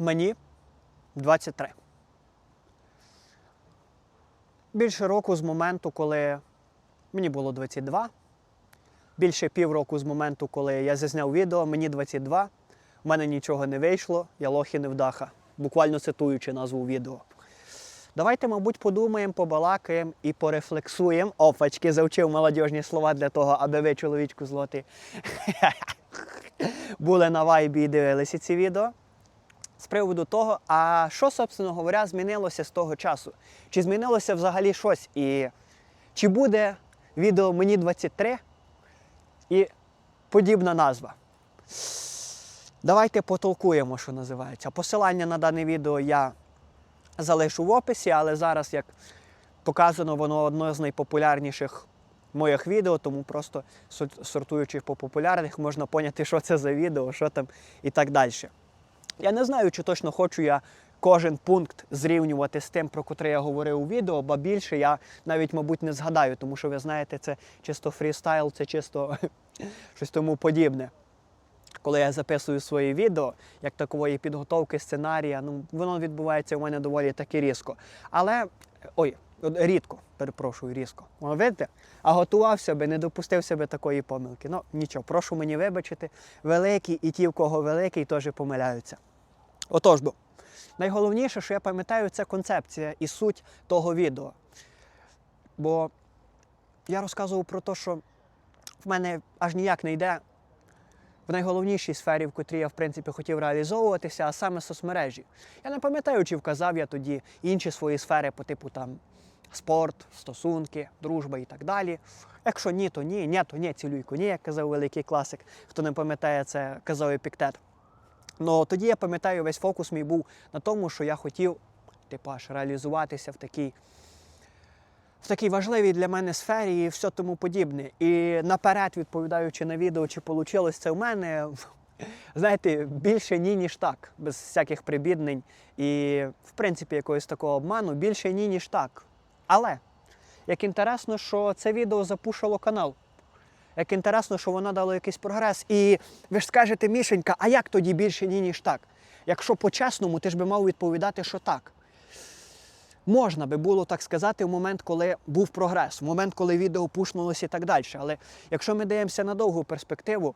Мені 23. Більше року з моменту, коли мені було 22. Більше півроку з моменту, коли я зазняв відео, мені 22. У мене нічого не вийшло, я лохи не вдаха, буквально цитуючи назву відео. Давайте, мабуть, подумаємо, побалакаємо і порефлексуємо. Опачки, завчив молодіжні слова для того, аби ви, чоловічку злотий, були на вайбі і дивилися ці відео. З приводу того, а що, собственно говоря, змінилося з того часу? Чи змінилося взагалі щось? І чи буде відео мені 23 і подібна назва? Давайте потолкуємо, що називається. Посилання на дане відео я залишу в описі, але зараз, як показано, воно одне з найпопулярніших моїх відео, тому просто сор- сортуючи по популярних, можна поняти, що це за відео, що там і так далі. Я не знаю, чи точно хочу я кожен пункт зрівнювати з тим, про котрий я говорив у відео, бо більше я навіть, мабуть, не згадаю, тому що ви знаєте, це чисто фрістайл, це чисто щось тому подібне. Коли я записую свої відео, як такової підготовки сценарія, ну воно відбувається у мене доволі таки різко. Але ой, рідко, перепрошую, різко. Воно видите? А готувався би, не допустив себе такої помилки. Ну нічого, прошу мені вибачити. Великі і ті, в кого великий, теж помиляються. Отож бо, найголовніше, що я пам'ятаю, це концепція і суть того відео. Бо я розказував про те, що в мене аж ніяк не йде в найголовнішій сфері, в котрій я в принципі хотів реалізовуватися, а саме соцмережі. Я не пам'ятаю, чи вказав я тоді інші свої сфери по типу там спорт, стосунки, дружба і так далі. Якщо ні, то ні, ні, то ні, цілюйку, ні, як казав великий класик. Хто не пам'ятає, це казав Епіктет. Ну тоді я пам'ятаю, весь фокус мій був на тому, що я хотів, типу, аж реалізуватися в такій в такій важливій для мене сфері і все тому подібне. І наперед, відповідаючи на відео, чи вийшло це в мене, знаєте, більше ні, ніж так, без всяких прибіднень і, в принципі, якогось такого обману, більше ні, ніж так. Але як інтересно, що це відео запушило канал. Як інтересно, що воно дало якийсь прогрес. І ви ж скажете, Мішенька, а як тоді більше ні, ніж так? Якщо по-чесному, ти ж би мав відповідати, що так. Можна би було так сказати в момент, коли був прогрес, в момент, коли відео пушнулося і так далі. Але якщо ми дивимося на довгу перспективу,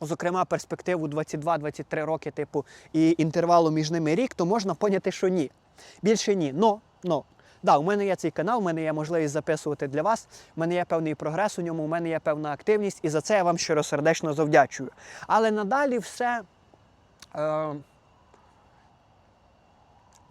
зокрема перспективу 22-23 роки, типу, і інтервалу між ними рік, то можна поняти, що ні. Більше ні. Но, но. Да, у мене є цей канал, у мене є можливість записувати для вас, у мене є певний прогрес у ньому, у мене є певна активність, і за це я вам щиросердечно завдячую. Але надалі все. Е-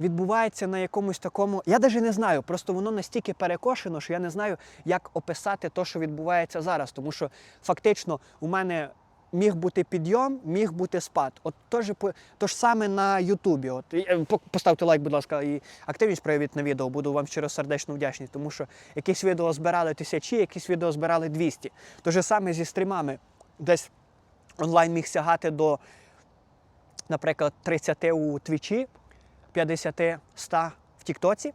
відбувається на якомусь такому. Я навіть не знаю, просто воно настільки перекошено, що я не знаю, як описати те, що відбувається зараз. Тому що фактично у мене міг бути підйом, міг бути спад. От то ж, то ж саме на Ютубі. От е, по- поставте лайк, будь ласка, і активність проявіть на відео. Буду вам щиросердечно вдячний, тому що якісь відео збирали тисячі, якісь відео збирали 200. То же саме зі стрімами. Десь онлайн міг сягати до, наприклад, 30 у твічі, 50 100 в Тіктоці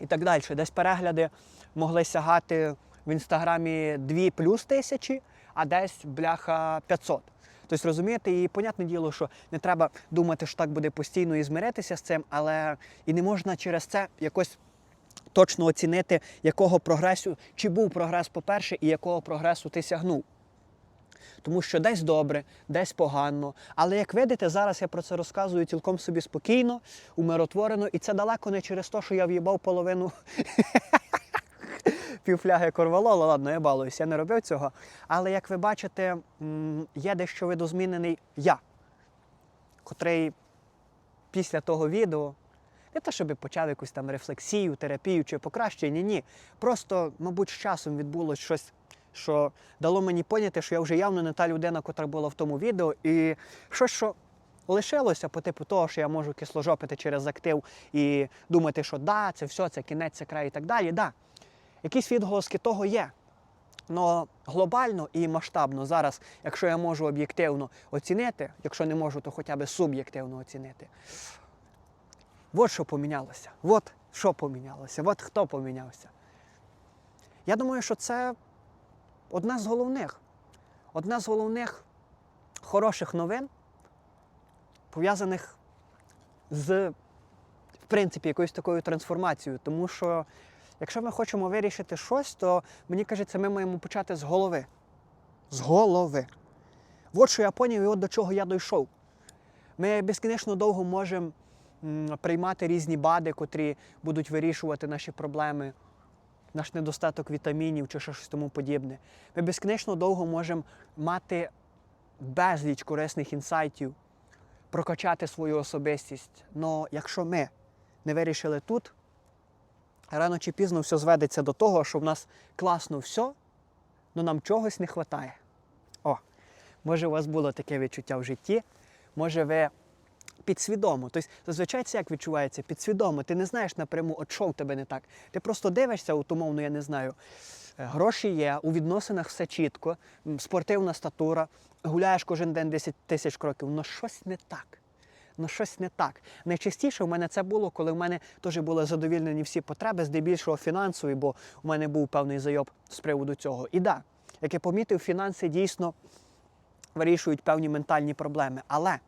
і так далі. Десь перегляди могли сягати в інстаграмі 2 плюс тисячі, а десь бляха 500. Тобто, розумієте, і понятне діло, що не треба думати, що так буде постійно і змиритися з цим, але і не можна через це якось точно оцінити, якого прогресу, чи був прогрес, по-перше, і якого прогресу ти сягнув. Тому що десь добре, десь погано. Але як видите, зараз я про це розказую цілком собі спокійно, умиротворено, і це далеко не через те, що я в'їбав половину півфляги корвалола. Ладно, я балуюсь, я не робив цього. Але як ви бачите, є дещо видозмінений я, котрий після того відео. Не те, щоб почав якусь там рефлексію, терапію чи покращення, ні. Просто, мабуть, з часом відбулося щось, що дало мені поняти, що я вже явно не та людина, котра була в тому відео, і щось, що лишилося по типу того, що я можу кисложопити через актив і думати, що да, це все, це кінець, це край і так далі. Да. Якісь відголоски того є. Но глобально і масштабно зараз, якщо я можу об'єктивно оцінити, якщо не можу, то хоча б суб'єктивно оцінити. От що помінялося. От що помінялося, от хто помінявся. Я думаю, що це одна з головних, одна з головних хороших новин, пов'язаних з, в принципі, якоюсь такою трансформацією. Тому що, якщо ми хочемо вирішити щось, то мені кажеться, ми маємо почати з голови. З голови. От що я поняв, і от до чого я дійшов. Ми безкінечно довго можемо приймати різні БАДи, котрі будуть вирішувати наші проблеми, наш недостаток вітамінів чи щось тому подібне. Ми безкінечно довго можемо мати безліч корисних інсайтів, прокачати свою особистість. Але якщо ми не вирішили тут, рано чи пізно все зведеться до того, що в нас класно все, але нам чогось не вистачає. О, може, у вас було таке відчуття в житті, може ви підсвідомо. Тобто, зазвичай це як відчувається? Підсвідомо. Ти не знаєш напряму, от що в тебе не так. Ти просто дивишся, от умовно, я не знаю. е, Гроші є, у відносинах все чітко, спортивна статура, гуляєш кожен день 10 тисяч кроків, але щось не так. Ну, щось не так. Найчастіше в мене це було, коли в мене теж були задовільнені всі потреби, здебільшого фінансові, бо у мене був певний зайоб з приводу цього. І да, як я помітив, фінанси дійсно вирішують певні ментальні проблеми. Але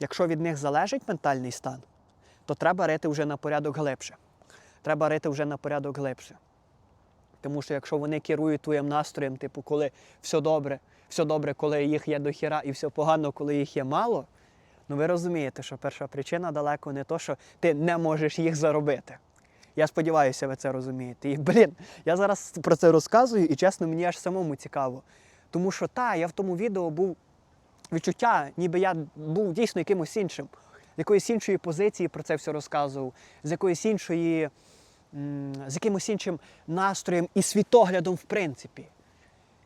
якщо від них залежить ментальний стан, то треба рити вже на порядок глибше. Треба рити вже на порядок глибше. Тому що якщо вони керують твоїм настроєм, типу, коли все добре, все добре, коли їх є до хіра, і все погано, коли їх є мало, ну ви розумієте, що перша причина далеко не то, що ти не можеш їх заробити. Я сподіваюся, ви це розумієте. І, блін, я зараз про це розказую, і чесно, мені аж самому цікаво. Тому що та, я в тому відео був відчуття, ніби я був дійсно якимось іншим, з якоїсь іншої позиції про це все розказував, з якоїсь іншої, з якимось іншим настроєм і світоглядом, в принципі.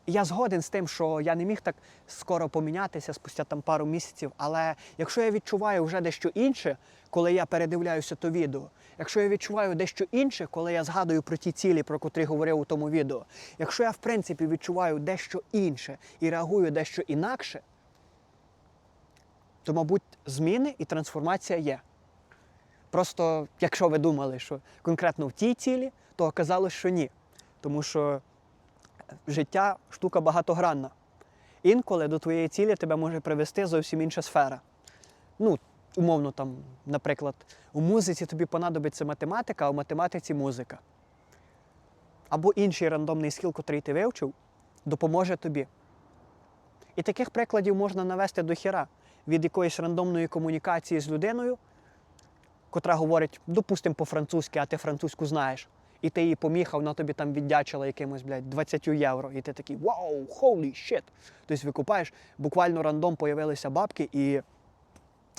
Я згоден з тим, що я не міг так скоро помінятися спустя там пару місяців. Але якщо я відчуваю вже дещо інше, коли я передивляюся то відео, якщо я відчуваю дещо інше, коли я згадую про ті цілі, про котрі говорив у тому відео, якщо я в принципі відчуваю дещо інше і реагую дещо інакше, то, мабуть, зміни і трансформація є. Просто, якщо ви думали, що конкретно в тій цілі, то оказалось, що ні. Тому що життя штука багатогранна. Інколи до твоєї цілі тебе може привести зовсім інша сфера. Ну, умовно, там, наприклад, у музиці тобі понадобиться математика, а у математиці музика. Або інший рандомний скіл, котрий ти вивчив, допоможе тобі. І таких прикладів можна навести до хіра від якоїсь рандомної комунікації з людиною, котра говорить, допустимо, по-французьки, а ти французьку знаєш. І ти її поміхав, вона тобі там віддячила якимось, блядь, 20 євро. І ти такий вау, holy shit. Тобто викупаєш, буквально рандом появилися бабки, і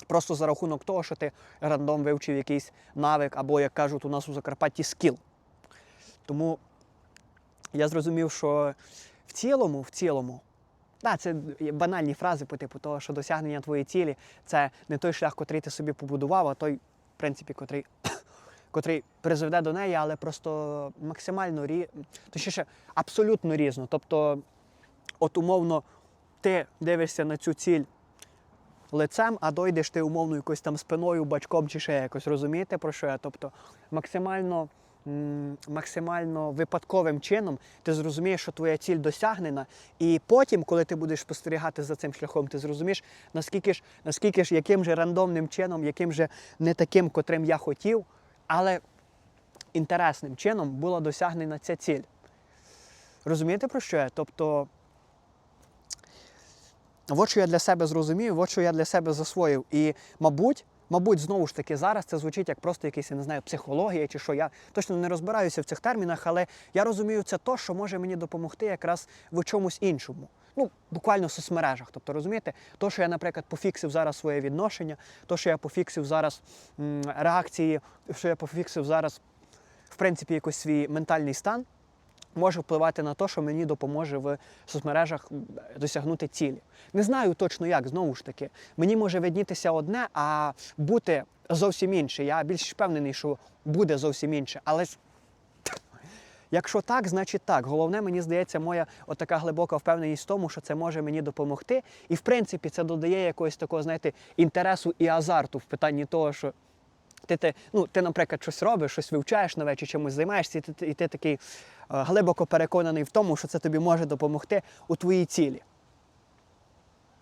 просто за рахунок того, що ти рандом вивчив якийсь навик, або, як кажуть у нас у Закарпатті, скіл. Тому я зрозумів, що в цілому, в цілому, Да, це банальні фрази по типу того, що досягнення твоєї цілі це не той шлях, котрий ти собі побудував, а той, в принципі, котрий, котрий призведе до неї, але просто максимально рі... точніше, абсолютно різно. Тобто, от умовно, ти дивишся на цю ціль лицем, а дойдеш ти умовно якось там спиною, бачком чи ще якось. Розумієте про що я? Тобто максимально, максимально випадковим чином ти зрозумієш, що твоя ціль досягнена, і потім, коли ти будеш спостерігати за цим шляхом, ти зрозумієш, наскільки ж, наскільки ж яким же рандомним чином, яким же не таким, котрим я хотів, але інтересним чином була досягнена ця ціль. Розумієте про що я? Тобто. От що я для себе зрозумів, от що я для себе засвоїв. І, мабуть, мабуть, знову ж таки, зараз це звучить як просто якийсь, я не знаю, психологія чи що. Я точно не розбираюся в цих термінах, але я розумію, це то, що може мені допомогти якраз в чомусь іншому. Ну, буквально в соцмережах. Тобто, розумієте, то, що я, наприклад, пофіксив зараз своє відношення, то, що я пофіксив зараз м, реакції, що я пофіксив зараз, в принципі, якийсь свій ментальний стан може впливати на те, що мені допоможе в соцмережах досягнути цілі. Не знаю точно як, знову ж таки. Мені може виднітися одне, а бути зовсім інше. Я більш впевнений, що буде зовсім інше. Але Якщо так, значить так. Головне, мені здається, моя отака глибока впевненість в тому, що це може мені допомогти. І в принципі це додає якогось такого, знаєте, інтересу і азарту в питанні того, що ти, ти, ну, ти, наприклад, щось робиш, щось вивчаєш нове чи чимось займаєшся, і ти, і ти такий е, глибоко переконаний в тому, що це тобі може допомогти у твоїй цілі.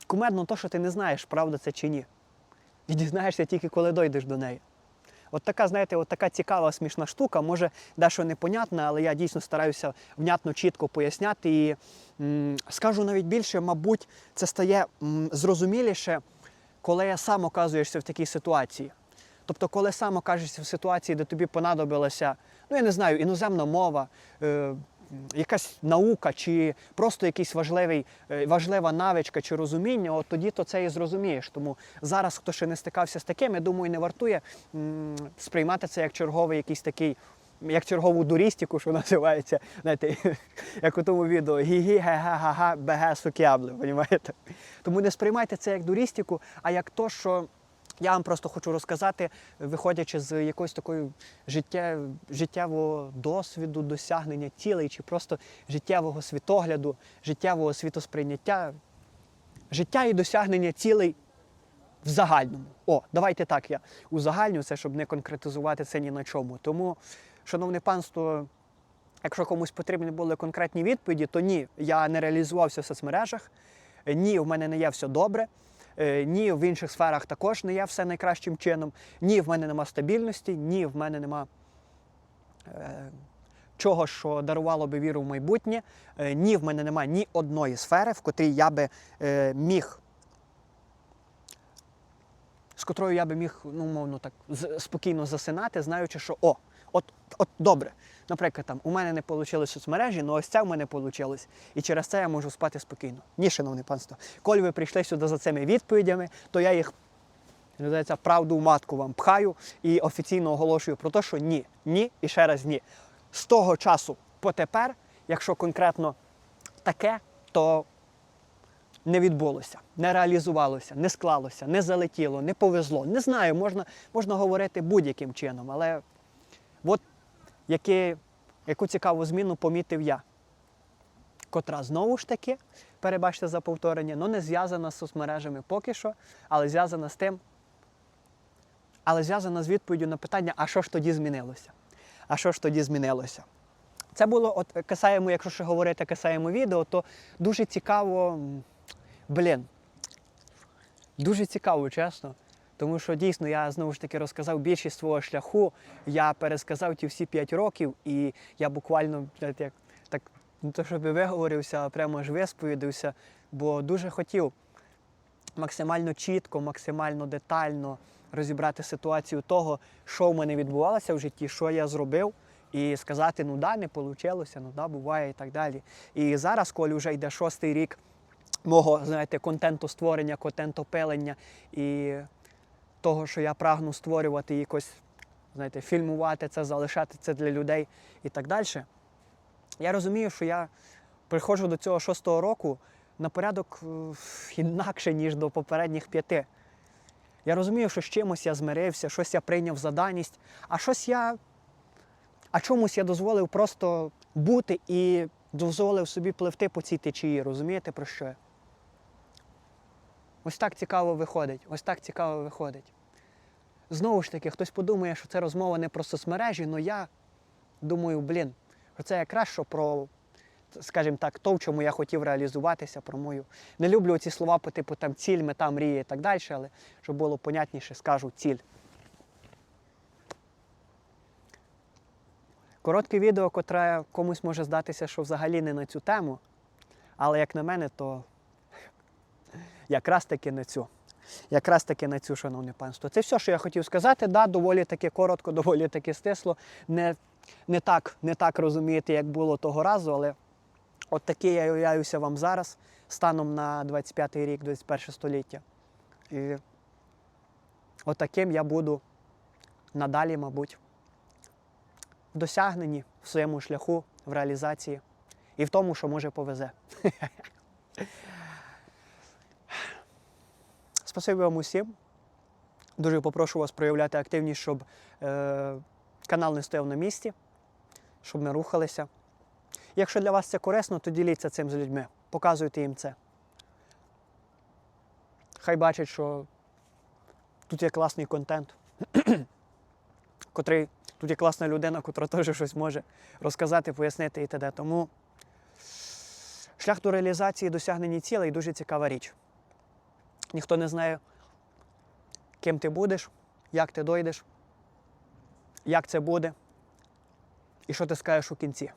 Кумедно то, що ти не знаєш, правда це чи ні. і дізнаєшся тільки коли дойдеш до неї. От така, знаєте, от така цікава, смішна штука, може дещо непонятна, але я дійсно стараюся внятно, чітко поясняти. І м, скажу навіть більше, мабуть, це стає м, зрозуміліше, коли я сам оказуєшся в такій ситуації. Тобто, коли сам окажешся в ситуації, де тобі понадобилася, ну я не знаю, іноземна мова, е, якась наука, чи просто якийсь важливий, е, важлива навичка чи розуміння, от тоді то це і зрозумієш. Тому зараз, хто ще не стикався з таким, я думаю, не вартує сприймати це як черговий якийсь такий. Як чергову дурістику, що називається, знаєте, як у тому відео гі-гі, ге-ге-га-га, беге сукябли, понімаєте? Тому не сприймайте це як дурістику, а як то, що я вам просто хочу розказати, виходячи з якоїсь такої життя, життєвого досвіду, досягнення цілей, чи просто життєвого світогляду, життєвого світосприйняття, життя і досягнення цілей в загальному. О, давайте так я узагальню це, щоб не конкретизувати це ні на чому. Тому, шановне панство, якщо комусь потрібні були конкретні відповіді, то ні, я не реалізувався в соцмережах, ні, в мене не є все добре. Е, Ні, в інших сферах також не є все найкращим чином. Ні, в мене нема стабільності, ні, в мене нема е, чого, що дарувало би віру в майбутнє. Е, ні, в мене нема ні одної сфери, в котрій я би міг, з котрою я би міг, ну, мовно так, спокійно засинати, знаючи, що о, от, от добре. Наприклад, там у мене не вийшло соцмережі, але ось це в мене вийшло. І через це я можу спати спокійно. Ні, шановне панство. Коли ви прийшли сюди за цими відповідями, то я їх називається, правду в матку вам пхаю і офіційно оголошую про те, що ні, ні і ще раз ні. З того часу по тепер, якщо конкретно таке, то не відбулося, не реалізувалося, не склалося, не залетіло, не повезло. Не знаю, можна, можна говорити будь-яким чином, але от яке, яку цікаву зміну помітив я, котра знову ж таки, перебачте за повторення, ну не зв'язана з соцмережами поки що, але зв'язана з тим, але зв'язана з відповіддю на питання, а що ж тоді змінилося? А що ж тоді змінилося? Це було, от касаємо, якщо ще говорити касаємо відео, то дуже цікаво, блін, дуже цікаво, чесно. Тому що дійсно я знову ж таки розказав більшість свого шляху. Я пересказав ті всі 5 років, і я буквально як так не то, щоб виговорився, а прямо аж висповідався, бо дуже хотів максимально чітко, максимально детально розібрати ситуацію того, що в мене відбувалося в житті, що я зробив, і сказати, ну да, не вийшло, ну да, буває і так далі. І зараз, коли вже йде шостий рік мого, знаєте, контенту створення, контенту пилення і того, що я прагну створювати якось, знаєте, фільмувати це, залишати це для людей і так далі. Я розумію, що я приходжу до цього шостого року на порядок е, інакше, ніж до попередніх п'яти. Я розумію, що з чимось я змирився, щось я прийняв за даність, а щось я. А чомусь я дозволив просто бути і дозволив собі пливти по цій течії. Розумієте про що? Ось так цікаво виходить. Ось так цікаво виходить. Знову ж таки, хтось подумає, що це розмова не про соцмережі, але я думаю, блін, що це якраз що про, скажімо так, то, в чому я хотів реалізуватися, про мою. Не люблю ці слова по типу там ціль, мета, мрія і так далі, але щоб було понятніше, скажу ціль. Коротке відео, котре комусь може здатися, що взагалі не на цю тему, але як на мене, то якраз таки на цю. Якраз таки на цю, шановне панство. Це все, що я хотів сказати. Да, доволі таки коротко, доволі таки стисло. Не, не, так, не так розумієте, як було того разу, але от такий я уявився вам зараз, станом на 25-й рік, 21 століття. І от таким я буду надалі, мабуть, в досягненні в своєму шляху, в реалізації і в тому, що може повезе. Спасибі вам усім. Дуже попрошу вас проявляти активність, щоб е, канал не стояв на місці, щоб ми рухалися. Якщо для вас це корисно, то діліться цим з людьми, показуйте їм це. Хай бачать, що тут є класний контент, котрий, тут є класна людина, котра теж щось може розказати, пояснити і т.д. Тому шлях до реалізації досягнення цілей дуже цікава річ. Ніхто не знає, ким ти будеш, як ти дойдеш, як це буде і що ти скажеш у кінці.